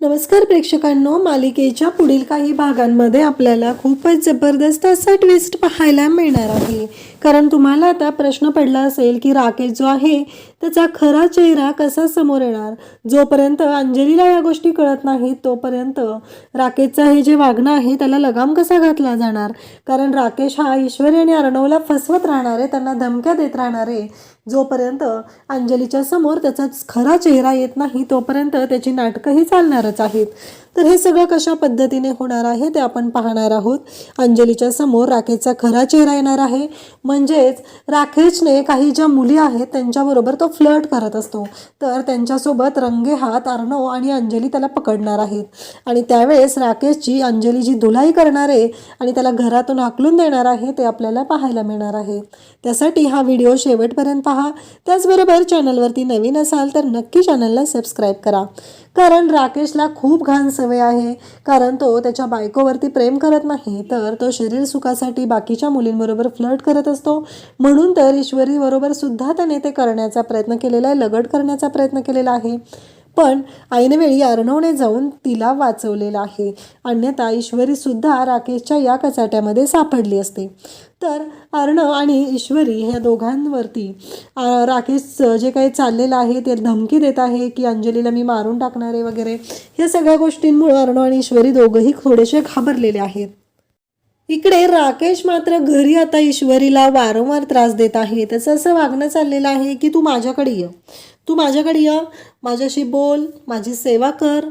नमस्कार प्रेक्षकांनो मालिकेच्या पुढील काही भागांमध्ये आपल्याला खूपच जबरदस्त असा ट्विस्ट पाहायला मिळणार आहे. कारण तुम्हाला आता प्रश्न पडला असेल की राकेश जो आहे त्याचा खरा चेहरा कसा समोर येणार? जोपर्यंत अंजलीला या गोष्टी कळत नाहीत तोपर्यंत राकेशचं हे जे वागणं आहे त्याला लगाम कसा घातला जाणार? कारण राकेश हा ईश्वरी आणि अर्णवला फसवत राहणार आहे त्यांना धमक्या देत राहणार आहे. जोपर्यंत अंजलीच्या समोर त्याचा खरा चेहरा येत नाही तोपर्यंत त्याची नाटकंही चालणारच आहेत. तर हे सगळं कशा पद्धतीने होणार आहे ते आपण पाहणार आहोत. अंजलीच्या समोर राकेशचा खरा चेहरा येणार आहे. म्हणजेच राकेशने काही ज्या मुली आहेत त्यांच्याबरोबर तो फ्लर्ट करत असतो. तर त्यांच्यासोबत रंगे हात अर्णव आणि अंजली त्याला पकडणार आहेत. आणि त्यावेळेस राकेशची अंजली जी धुलाई करणार आहे आणि त्याला घरातून हाकलून देणार आहे ते आपल्याला पाहायला मिळणार आहे. त्यासाठी हा व्हिडिओ शेवटपर्यंत पहा. त्याचबरोबर चॅनलवरती नवीन असाल तर नक्की चॅनलला सबस्क्राईब करा. कारण राकेशला खूप घाण सवय आहे. कारण तो त्याच्या बायकोवरती प्रेम करत नाही तर तो शरीर सुखासाठी बाकीच्या मुलींबरोबर फ्लर्ट करत असतो. म्हणून तर ईश्वरी बरोबर सुद्धा त्याने ते करण्याचा प्रयत्न केलेला आहे लगट करण्याचा प्रयत्न केलेला आहे. पण ऐनवेळी अर्णवने जाऊन तिला वाचवलेलं आहे. अन्यथा ईश्वरी सुद्धा राकेशच्या या कचाट्यामध्ये सापडली असते. तर अर्णव आणि ईश्वरी ह्या दोघांवरती राकेशचं राकेश जे काही चाललेलं आहे ते धमकी देत आहे की अंजलीला मी मारून टाकणार आहे वगैरे. ह्या सगळ्या गोष्टींमुळे अर्णव आणि ईश्वरी दोघंही थोडेसे घाबरलेले आहेत. इकडे राकेश मात्र घरी आता ईश्वरीला वारंवार त्रास देत आहे. त्याचं असं वागणं चाललेलं आहे की तू माझ्याकडे ये. तू माझ्याकडे ये. माझ्याशी बोल माझी सेवा कर.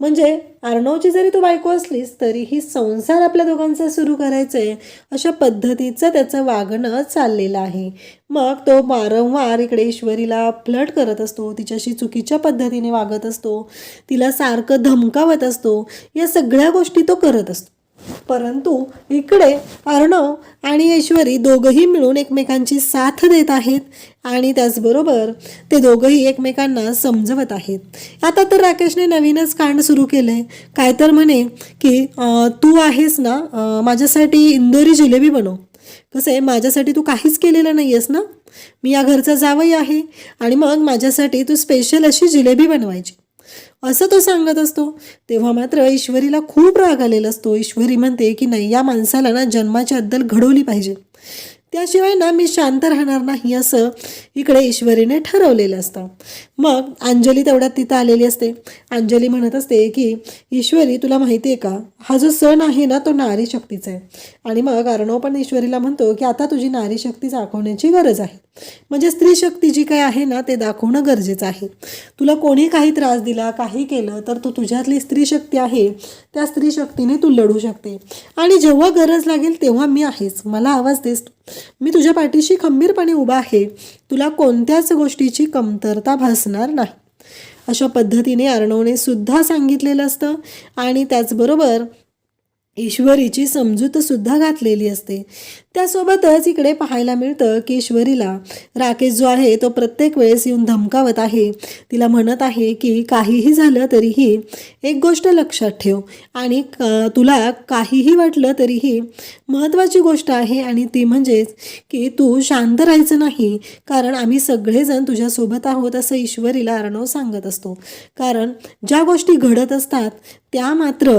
म्हणजे अर्णवची जरी तू बायको असलीस तरीही संसार आपल्या दोघांचा सुरू करायचं. आहे अशा पद्धतीचं त्याचं वागणं चाललेलं आहे. मग तो वारंवार इकडे ईश्वरीला फ्लट करत असतो तिच्याशी चुकीच्या पद्धतीने वागत असतो तिला सारखं धमकावत असतो या सगळ्या गोष्टी तो करत असतो. परंतु इकडे अर्णव आणि ऐश्वरी दोघंही मिळून एकमेकांची साथ देत आहेत आणि त्याचबरोबर ते दोघंही एकमेकांना समजवत आहेत. आता तर राकेशने नवीनच कांड सुरू केलं आहे काय तर म्हणे की तू आहेस ना माझ्यासाठी इंदोरी जिलेबी बनव. कसं आहे माझ्यासाठी तू काहीच केलेलं नाही आहेस ना? मी या घरचा जावई आहे आणि मग माझ्यासाठी तू स्पेशल अशी जिलेबी बनवायची. असं तो सांगत असतो. तेव्हा मात्र ईश्वरीला खूप राग आलेला असतो. ईश्वरी म्हणते की नाही या माणसाला ना जन्माची अद्दल घडवली पाहिजे. त्याशिवाय ना मी शांत राहणार नाही असं इकडे ईश्वरीने ठरवलेलं असतं. मग अंजली तेवढ्यात तिथं आलेली असते. अंजली म्हणत असते की ईश्वरी तुला माहिती आहे का? हा जो सण आहे ना तो नारी शक्तीचा आहे. आणि मग अर्णव पण ईश्वरीला म्हणतो की आता तुझी नारी शक्ती दाखवण्याची गरज आहे. म्हणजे स्त्री शक्ती जी काय आहे ना ते दाखवणं गरजेचं आहे. तुला कोणी काही त्रास दिला काही केलं तर तू तुझ्यातली स्त्री शक्ती आहे त्या स्त्री शक्तीने तू लढू शकते. आणि जेव्हा गरज लागेल तेव्हा मी आहेच. मला आवाज देस. मी तुझ्या पाठीशी खंबीरपणे उभा आहे. तुला कोणत्याच गोष्टीची कमतरता भासणार नाही. अशा पद्धतीने अर्णवने सुद्धा सांगितलेलं असतं आणि त्याचबरोबर ईश्वरीची समजूत सुद्धा घातलेली असते. त्यासोबतच इकडे पाहायला मिळतं की ईश्वरीला राकेश जो आहे तो प्रत्येक वेळेस येऊन धमकावत आहे. तिला म्हणत आहे की काहीही झालं तरीही एक गोष्ट लक्षात ठेव. आणि तुला काहीही वाटलं तरीही महत्त्वाची गोष्ट आहे आणि ती म्हणजेच की तू शांत राहायचं नाही. कारण आम्ही सगळेजण तुझ्यासोबत आहोत असं ईश्वरीला अर्णव सांगत असतो. कारण ज्या गोष्टी घडत असतात त्या मात्र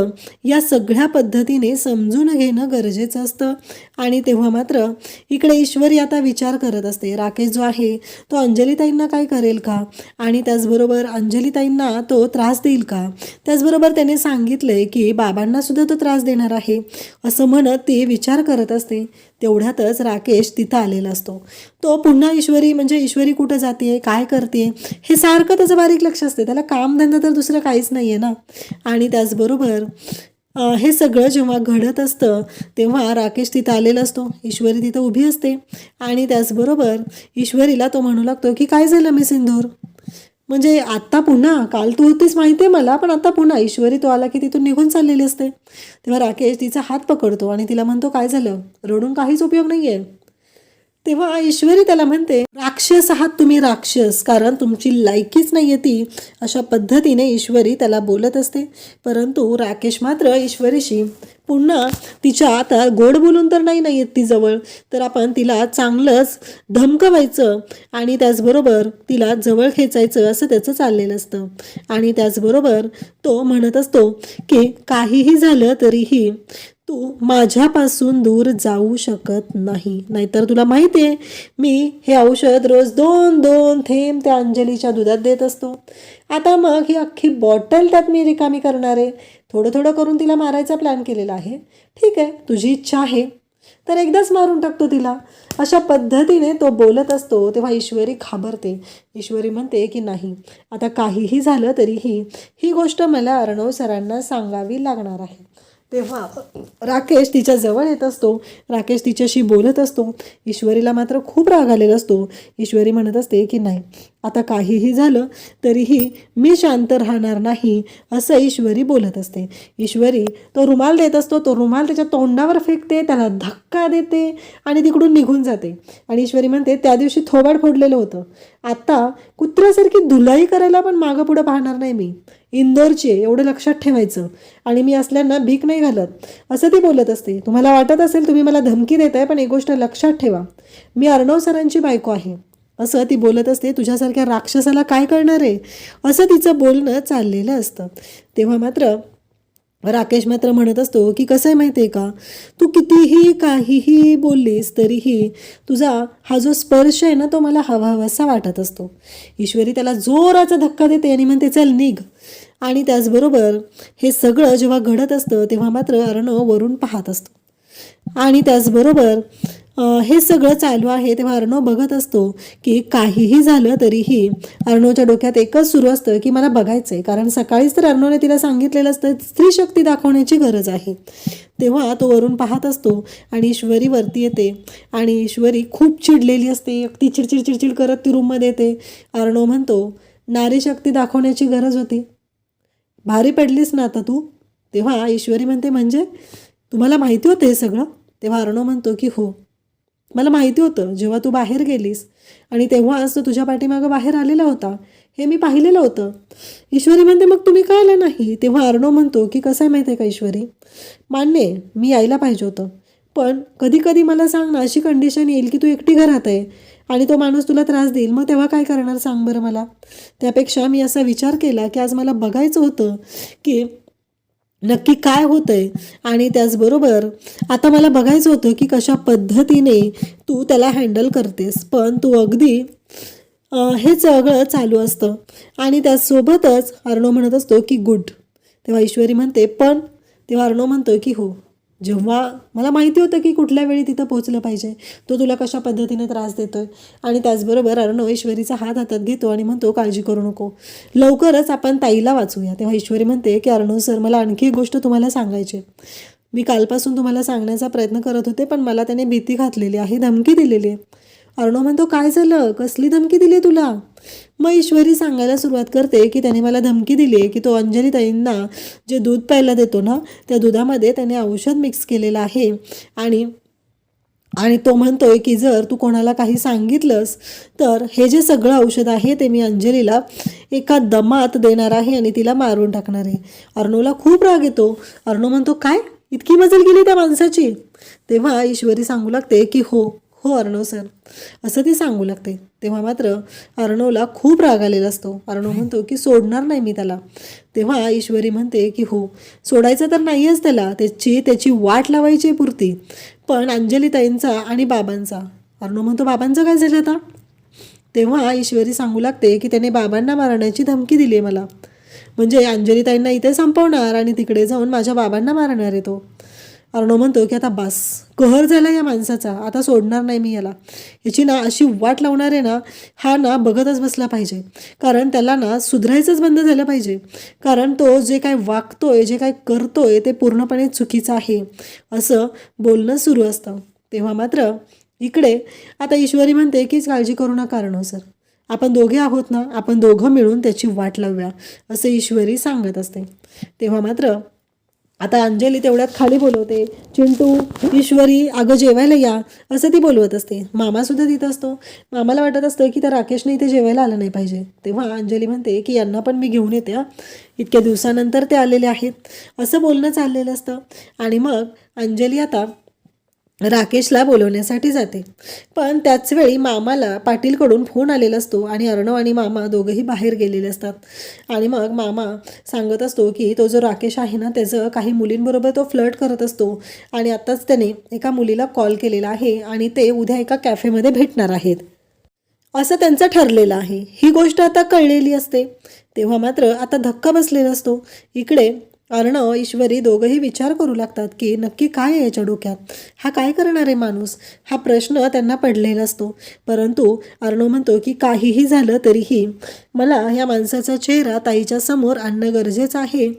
या सगळ्या पद्धतीने समजून घेणं गरजेचं असतं. आणि तेव्हा मात्र इकडे ईश्वरी आता विचार करत असते. राकेश जो आहे तो अंजलीताईंना काय करेल का? आणि त्याचबरोबर अंजलीताईंना तो त्रास देईल का? त्याचबरोबर त्याने सांगितलंय की बाबांना सुद्धा तो त्रास देणार आहे असं म्हणत ती विचार करत असते. तेवढ्यातच राकेश तिथं आलेला असतो. तो पुन्हा ईश्वरी म्हणजे ईश्वरी कुठं जाते काय करते हे सारखं त्याचं बारीक लक्ष असते. त्याला कामधंदा तर दुसरं काहीच नाही आहे ना? आणि त्याचबरोबर हे सगळं जेव्हा घडत असतं तेव्हा राकेश तिथं आलेला असतो. ईश्वरी तिथं उभी असते. आणि त्याचबरोबर ईश्वरीला तो म्हणू लागतो की काय झालं मी सिंदूर? म्हणजे आत्ता पुन्हा काल तू होतीस माहिती आहे मला पण आता पुन्हा ईश्वरी तो आला की तिथून निघून चाललेली असते. तेव्हा राकेश तिचा हात पकडतो आणि तिला म्हणतो काय झालं? रडून काहीच उपयोग नाही आहे तेव्हा ईश्वरी त्याला म्हणते राक्षस आहात तुम्ही राक्षस. कारण तुमची लायकीच नाही ती. अशा पद्धतीने ईश्वरी त्याला बोलत असते. परंतु राकेश मात्र ईश्वरीशी पुन्हा तिच्या आता गोड बोलून तर नाही नाही येत ती जवळ. तर आपण तिला चांगलंच धमकवायचं आणि त्याचबरोबर तिला जवळ खेचायचं असं त्याचं चाललेलं असतं. आणि त्याचबरोबर तो म्हणत असतो की काहीही झालं तरीही तू माझ्यापासून दूर जाऊ शकत नाही. नाहीतर तुला माहिती आहे मी हे औषध रोज दोन दोन थेंब त्या अंजलीच्या दुधात देत असतो. आता मग ही अख्खी बॉटल त्यात मी रिकामी करणार आहे. थोडं थोडं करून तिला मारायचा प्लॅन केलेला आहे. ठीक आहे तुझी इच्छा आहे. तर एकदाच मारून टाकतो तिला. अशा पद्धतीने तो बोलत असतो तेव्हा ईश्वरी घाबरते. ईश्वरी म्हणते की नाही आता काहीही झालं तरीही ही गोष्ट मला अर्णव सरांना सांगावी लागणार आहे. तेव्हा राकेश तिच्या जवळ येत असतो. राकेश तिच्याशी बोलत असतो. ईश्वरीला मात्र खूप राग आलेला असतो. ईश्वरी म्हणत असते की नाही आता काहीही झालं तरीही मी शांत राहणार नाही असं ईश्वरी बोलत असते. ईश्वरी तो रुमाल देत असतो तो रुमाल त्याच्या तोंडावर फेकते त्याला धक्का देते आणि तिकडून निघून जाते. आणि ईश्वरी म्हणते त्या दिवशी थोबाड फोडलेलं होतं. आता कुत्र्यासारखी धुलाई करायला पण मागं पुढं पाहणार नाही मी. इंदोरचे एवढं लक्षात ठेवायचं. आणि मी असल्यांना भीक नाही घालत. असं ती बोलत असते. तुम्हाला वाटत असेल तुम्ही मला धमकी देताय पण एक गोष्ट लक्षात ठेवा. मी अर्णव सरांची बायको आहे. असं ती बोलत असते तुझ्यासारख्या राक्षसाला काय करणार आहे? असं तिचं बोलणं चाललेलं असतं. तेव्हा मात्र राकेश मात्र म्हणत असतो की कसं आहे माहिती आहे का? तू कितीही काहीही बोललीस तरीही तुझा हा जो स्पर्श आहे ना तो मला हवा हवासा वाटत असतो. ईश्वरी त्याला जोराचा धक्का देते आणि म्हणते चल निघ. आणि त्याचबरोबर हे सगळं जेव्हा घडत असतं तेव्हा मात्र अर्णव वरून पाहत असतो. आणि त्याचबरोबर हे सगळं चालू आहे तेव्हा अर्णव बघत असतो की काहीही झालं तरीही अर्णवच्या डोक्यात एकच सुरू असतं की मला बघायचं आहे कारण सकाळीच तर अर्णवने तिला सांगितलेलं असतं स्त्री शक्ती दाखवण्याची गरज आहे. तेव्हा तो वरून पाहत असतो आणि ईश्वरी वरती येते आणि ईश्वरी खूप चिडलेली असते. ती चिडचिड चिडचिड करत ती रूममध्ये येते. अर्णव म्हणतो नारी शक्ती दाखवण्याची गरज होती. भारी पडलीस ना आता तू. तेव्हा ईश्वरी म्हणते म्हणजे? तुम्हाला माहिती होतं हे सगळं? तेव्हा अर्णव म्हणतो की हो. मला माहिती होतं जेव्हा तू बाहेर गेलीस आणि तेव्हाच तो तुझ्या पाठीमागं बाहेर आलेला होता हे मी पाहिलेलं होतं. ईश्वरी म्हणते मग तुम्ही का आला नाही? तेव्हा अर्णव म्हणतो की कसं आहे माहिती आहे का ईश्वरी? मान्य आहे मी यायला पाहिजे होतं. पण कधी कधी मला सांग ना अशी कंडिशन येईल की तू एकटी घरात आहे आणि तो माणूस तुला त्रास देईल. मग तेव्हा काय करणार सांग बरं मला? त्यापेक्षा मी असा विचार केला की आज मला बघायचं होतं की नक्की काय होतंय? आणि त्याचबरोबर आता मला बघायचं होतं की कशा पद्धतीने तू त्याला हँडल करतेस. पण तू अगदी हे सगळं चालू असतं. आणि त्यासोबतच अर्णव म्हणत असतो की गुड. तेव्हा ईश्वरी म्हणते पण. तेव्हा अर्णव म्हणतो की हो. जेव्हा मला माहिती होतं की कुठल्या वेळी तिथं पोहोचलं पाहिजे तो तुला कशा पद्धतीने त्रास देतो आहे आणि त्याचबरोबर अर्णव ऐश्वरीचा हात हातात घेतो आणि म्हणतो काळजी करू नको. लवकरच आपण ताईला वाचूया. तेव्हा ऐश्वरी म्हणते की अर्णव सर मला आणखी एक गोष्ट तुम्हाला सांगायची आहे. मी कालपासून तुम्हाला सांगण्याचा प्रयत्न करत होते पण मला त्याने भीती घातलेली आहे धमकी दिलेली आहे. अर्णव म्हणतो काय झालं? कसली धमकी दिली तुला? मग ईश्वरी सांगायला सुरुवात करते की त्याने मला धमकी दिली आहे की तो अंजली ताईंना जे दूध प्यायला देतो ना त्या दुधामध्ये त्याने औषध मिक्स केलेलं आहे. आणि आणि तो म्हणतोय की जर तू कोणाला काही सांगितलंस तर हे जे सगळं औषध आहे ते मी अंजलीला एका दमात देणार आहे आणि तिला मारून टाकणार आहे. अर्णवला खूप राग येतो. अर्णव म्हणतो काय? इतकी मजल गेली त्या माणसाची? तेव्हा ईश्वरी सांगू लागते की हो हो अर्णव सर. असं ती सांगू लागते. तेव्हा मात्र अर्णवला खूप राग आलेला असतो. अर्णव म्हणतो की सोडणार नाही मी त्याला. तेव्हा ईश्वरी म्हणते की हो सोडायचं तर नाहीच त्याला. त्याची त्याची वाट लावायची आहे पुरती. पण अंजलीताईंचा आणि बाबांचा. अर्णव म्हणतो बाबांचं काय झालं आता? तेव्हा ईश्वरी सांगू लागते की त्याने बाबांना मारण्याची धमकी दिली आहे मला. म्हणजे अंजलीताईंना इथे संपवणार आणि तिकडे जाऊन माझ्या बाबांना मारणार आहे तो. अर्णव म्हणतो की आता बस कहर झाला या माणसाचा आता सोडणार नाही मी याला. याची ना अशी वाट लावणार आहे ना हा ना बघतच बसला पाहिजे. कारण त्याला ना सुधरायचंच बंद झालं पाहिजे. कारण तो जे काय वागतोय जे काय करतोय ते पूर्णपणे चुकीचं आहे. असं बोलणं सुरू असतं. तेव्हा मात्र इकडे आता ईश्वरी म्हणते की काळजी करू नका अर्णव सर. आपण दोघे आहोत ना आपण दोघं मिळून त्याची वाट लावूया असं ईश्वरी सांगत असते. तेव्हा मात्र आता अंजली तेवढ्यात खाली बोलवते चिंटू ईश्वरी अगं जेवायला या असं ती बोलवत असते. मामासुद्धा तिथं असतो. मामाला वाटत असतं की त्या राकेशने इथे जेवायला आलं नाही पाहिजे. तेव्हा अंजली म्हणते की यांना पण मी घेऊन येते हा. इतक्या दिवसानंतर ते आलेले आहेत. असं बोलणं चाललेलं असतं. आणि मग अंजली आता राकेशला बोलवण्यासाठी जाते. पण त्याच वेळी मामाला पाटीलकडून फोन आलेला असतो आणि अर्णव आणि मामा दोघंही बाहेर गेलेले असतात. आणि मग मामा सांगत असतो की तो जो राकेश आहे ना त्याचं काही मुलींबरोबर तो फ्लर्ट करत असतो. आणि आत्ताच त्याने एका मुलीला कॉल केलेला आहे आणि ते उद्या एका कॅफेमध्ये भेटणार आहेत. असं त्यांचं ठरलेलं आहे. ही गोष्ट आता कळलेली असते. तेव्हा मात्र आता धक्का बसलेला असतो. इकडे अर्णव ईश्वरी दोघंही विचार करू लागतात की नक्की काय आहे याच्या डोक्यात? हा काय करणार आहे माणूस? हा प्रश्न त्यांना पडलेला असतो. परंतु अर्णव म्हणतो की काहीही झालं तरीही मला या माणसाचा चेहरा ताईच्या समोर आणणं गरजेचं आहे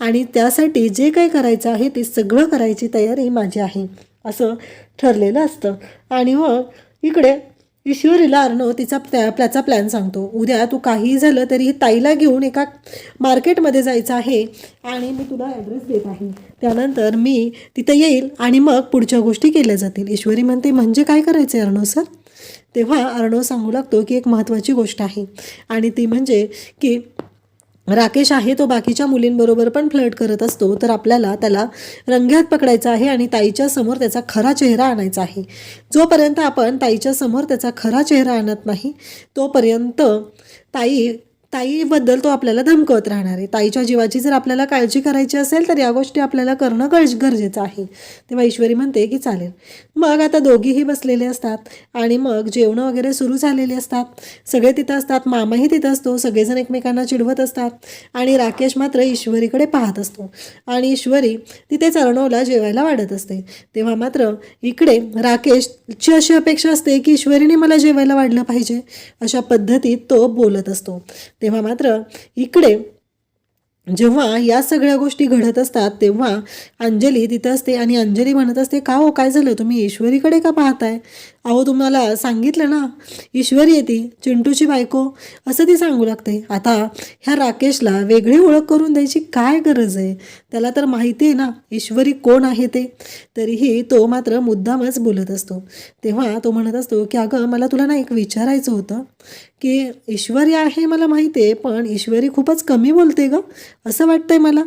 आणि त्यासाठी जे काही करायचं आहे ते सगळं करायची तयारी माझी आहे. असं ठरलेलं असतं. आणि मग इकडे ईश्वरीला अर्णव तिचा त्या त्याचा प्लॅन सांगतो. उद्या तू काहीही झालं तरी ताईला घेऊन एका मार्केटमध्ये जायचं आहे आणि मी तुला ॲड्रेस देत आहे. त्यानंतर मी तिथं येईल आणि मग पुढच्या गोष्टी केल्या जातील. ईश्वरी म्हणते म्हणजे काय करायचं आहे अर्णव सर? तेव्हा अर्णव सांगू लागतो की एक महत्त्वाची गोष्ट आहे. आणि ती म्हणजे की राकेश आहे तो बाकीच्या मुलींबरोबर पण फ्लर्ट करत असतो तर आपल्याला त्याला रंग्यात पकडायचा आहे आणि ताईच्या समोर त्याचा खरा चेहरा आणायचा आहे. जोपर्यंत आपण ताईच्या समोर त्याचा खरा चेहरा आणत नाही तोपर्यंत ताई ताईबद्दल तो आपल्याला धमकवत राहणार आहे. ताईच्या जीवाची जर आपल्याला काळजी करायची असेल तर या गोष्टी आपल्याला करणं गरज गरजेचं आहे. तेव्हा ईश्वरी म्हणते की चालेल. मग आता दोघीही बसलेले असतात आणि मग जेवणं वगैरे सुरू झालेली असतात. सगळे तिथं असतात मामाही तिथं असतो सगळेजण एकमेकांना चिडवत असतात आणि राकेश मात्र ईश्वरीकडे पाहत असतो आणि ईश्वरी तिथे चरणवला जेवायला वाढत असते. तेव्हा मात्र इकडे राकेशची अशी अपेक्षा असते की ईश्वरीने मला जेवायला वाढलं पाहिजे अशा पद्धतीत तो बोलत असतो. तेव्हा मात्र इकडे जेव्हा या सगळ्या गोष्टी घडत असतात तेव्हा अंजली तिथं असते आणि अंजली म्हणत असते का हो काय झालं? तुम्ही ईश्वरीकडे का पाहताय? अहो तुम्हाला सांगितलं ना ईश्वरी येते चिंटूची बायको असं ती सांगू लागते आता ह्या राकेशला वेगळी ओळख करून द्यायची काय गरज आहे? त्याला तर माहिती आहे ना ईश्वरी कोण आहे ते. तरीही तो मात्र मुद्दामच बोलत असतो. तेव्हा तो म्हणत असतो की अगं मला तुला ना एक विचारायचं होतं की ईश्वरी आहे मला माहिती आहे पण ईश्वरी खूपच कमी बोलते ग असं वाटतंय मला.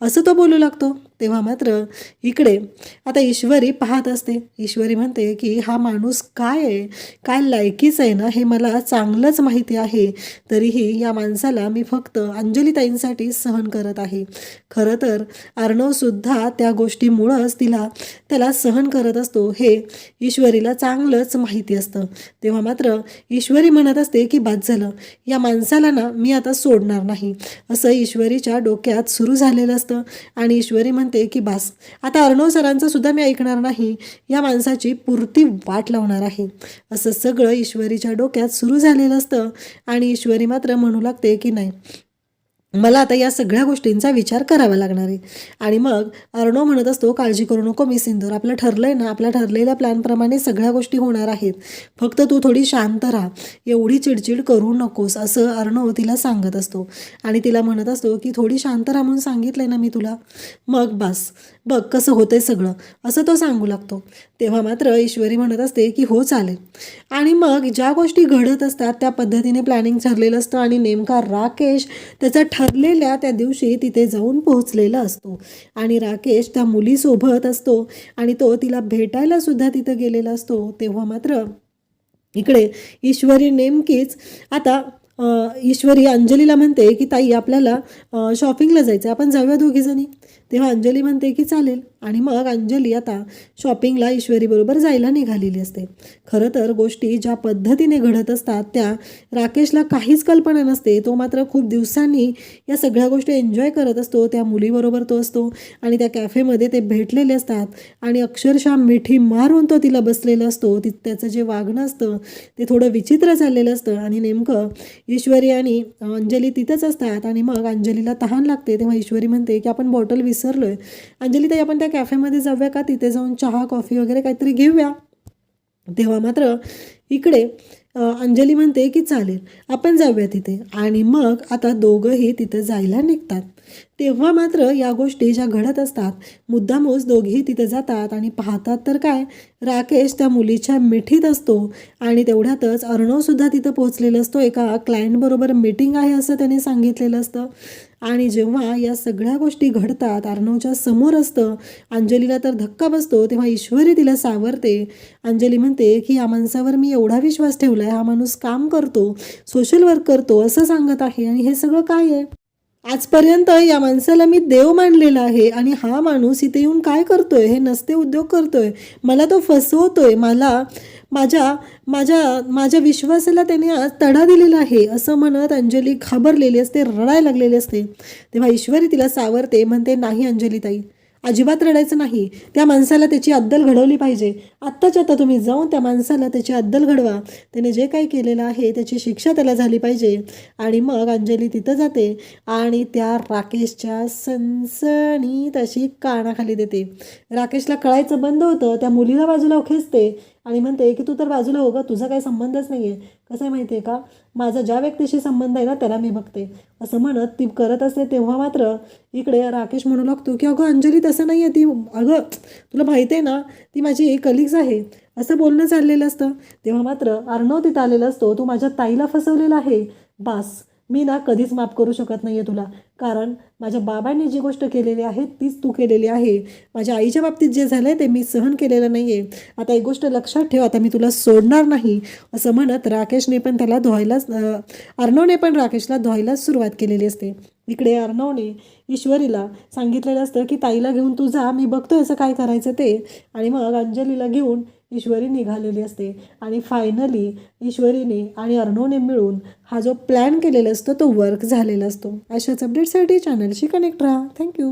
असं तो बोलू लागतो. तेव्हा मात्र इकडे आता ईश्वरी पाहत असते. ईश्वरी म्हणते की हा माणूस काय आहे? काय लायकीच आहे ना? हे मला चांगलंच माहिती आहे. तरीही या माणसाला मी फक्त अंजलीताईंसाठी सहन करत आहे. खरं तर अर्णवसुद्धा त्या गोष्टीमुळंच तिला त्याला सहन करत असतो. हे ईश्वरीला चांगलंच माहिती असतं. तेव्हा मात्र ईश्वरी म्हणत असते की बाद झालं. या माणसाला ना मी आता सोडणार नाही. असं ईश्वरीच्या डोक्यात सुरू झालेलं असतं. आणि ईश्वरी म्हणते की बास आता अर्णव सरांचं सुद्धा मी ऐकणार नाही. या माणसाची पुरती वाट लावणार आहे. असं सगळं ईश्वरीच्या डोक्यात सुरू झालेलं असतं आणि ईश्वरी मात्र म्हणू लागते की नाही मला आता या सगळ्या गोष्टींचा विचार करावा लागणार आहे. आणि मग अर्णव म्हणत असतो काळजी करू नको मी सिंदूर. आपलं ठरलं आहे ना आपल्या ठरलेल्या प्लॅनप्रमाणे सगळ्या गोष्टी होणार आहेत. फक्त तू थोडी शांत राहा. एवढी चिडचिड करू नकोस असं अर्णव तिला सांगत असतो. आणि तिला म्हणत असतो की थोडी शांत राहा म्हणून सांगितलंय ना मी तुला. मग बस. बघ कसं होतंय सगळं. असं तो सांगू लागतो. तेव्हा मात्र ईश्वरी म्हणत असते की हो चालेल. आणि मग ज्या गोष्टी घडत असतात त्या पद्धतीने प्लॅनिंग ठरलेलं असतं आणि नेमका राकेश त्याचा ठरलेल्या त्या दिवशी तिथे जाऊन पोहोचलेला असतो. आणि राकेश त्या मुलीसोबत असतो आणि तो तिला भेटायला सुद्धा तिथं गेलेला असतो. तेव्हा मात्र इकडे ईश्वरी नेमकीच आता ईश्वरी अंजलीला म्हणते की ताई आपल्याला शॉपिंगला जायचं आहे आपण जाऊया दोघीजणी. तेव्हा अंजली म्हणते की चालेल. आणि मग अंजली आता शॉपिंगला ईश्वरीबरोबर जायला निघालेली असते. खरं तर गोष्टी ज्या पद्धतीने घडत असतात त्या राकेशला काहीच कल्पना नसते. तो मात्र खूप दिवसांनी या सगळ्या गोष्टी एन्जॉय करत असतो. त्या मुलीबरोबर तो असतो आणि त्या कॅफेमध्ये ते भेटलेले असतात. आणि अक्षरशः मिठी मारून तो तिला बसलेला असतो. ति त्याचं जे वागणं असतं ते थोडं विचित्र चाललेलं असतं. आणि नेमकं ईश्वरी आणि अंजली तिथंच असतात. आणि मग अंजलीला तहान लागते. तेव्हा ईश्वरी म्हणते की आपण बॉटल विसरलोय. अंजली ताई आपण त्या कॅफेमध्ये जाऊया का? तिथे जाऊन चहा कॉफी वगैरे काहीतरी घेऊया. तेव्हा मात्र इकडे अंजली म्हणते की चालेल आपण जाऊया तिथे. आणि मग आता दोघंही तिथे जायला निघतात. तेव्हा मात्र या गोष्टी ज्या घडत असतात मुद्दामूच दोघेही तिथे जातात आणि पाहतात तर काय राकेश त्या मुलीच्या मिठीत असतो आणि तेवढ्यातच अर्णवसुद्धा तिथं पोहोचलेला असतो. एका क्लायंटबरोबर मीटिंग आहे असं त्याने सांगितलेलं असतं. आणि जेव्हा या सगळ्या गोष्टी घडतात अर्णवच्या समोर असतं अंजलीला तर धक्का बसतो तेव्हा ईश्वरी तिला सावरते. अंजली म्हणते की या माणसावर मी एवढा विश्वास ठेवला आहे हा माणूस काम करतो सोशल वर्क करतो असं सांगत आहे आणि हे सगळं काय आहे? आजपर्यंत या माणसाला मी देव मानलेला आहे आणि हा माणूस इथे येऊन काय करतोय? हे नसते उद्योग करतोय. मला तो फसवतोय. मला माझ्या माझ्या माझ्या विश्वासाला त्याने आज तडा दिलेला आहे असं म्हणत अंजली घाबरलेली असते रडायला लागलेली असते. तेव्हा ईश्वरी तिला सावरते म्हणते नाही अंजली ताई अजिबात रडायचं नाही. त्या माणसाला त्याची अद्दल घडवली पाहिजे. आत्ताच्या आता तुम्ही जाऊन त्या माणसाला त्याची अद्दल घडवा. त्याने जे काही केलेलं आहे त्याची शिक्षा त्याला झाली पाहिजे. आणि मग अंजली तिथं जाते आणि त्या राकेशच्या सनसणीत अशी कानाखाली देते. राकेशला कळायचं बंद होतं. त्या मुलीला बाजूला खेचते. आणि म्हणते की तू तर बाजूला हो गं तुझा काही संबंधच नाही आहे कसं आहे माहिती आहे का? माझा ज्या व्यक्तीशी संबंध आहे ना त्याला मी बघते. असं म्हणत ती करत असते तेव्हा मात्र इकडे राकेश म्हणू लागतो की अगं अंजली तसं नाही आहे ती. अगं तुला माहिती आहे ना ती माझी कलिग्ज आहे. असं बोलणं चाललेलं असतं. तेव्हा मात्र अर्णव तिथं आलेला असतो. तू माझ्या ताईला फसवलेला आहे. बास. मी ना कधीच माफ करू शकत नाही आहे तुला. कारण माझ्या बाबांनी जी गोष्ट केलेली आहे तीच तू केलेली आहे. माझ्या आईच्या बाबतीत जे झालं आहे ते मी सहन केलेलं नाही आहे आता एक गोष्ट लक्षात ठेव आता मी तुला सोडणार नाही. असं म्हणत राकेशने पण त्याला धुवायलाच अर्णवने पण राकेशला धुवायलाच सुरुवात केलेली असते. इकडे अर्णवने ईश्वरीला सांगितलेलं असतं की ताईला घेऊन तू जा मी बघतोय असं काय करायचं ते. आणि मग अंजलीला घेऊन ईश्वरी निघालेली असते. आणि फायनली ईश्वरीने आणि अर्णोने मिळून हा जो प्लॅन केलेला असतो तो वर्क झालेला असतो. अशाच अपडेटसाठी चॅनलशी कनेक्ट राहा. थँक्यू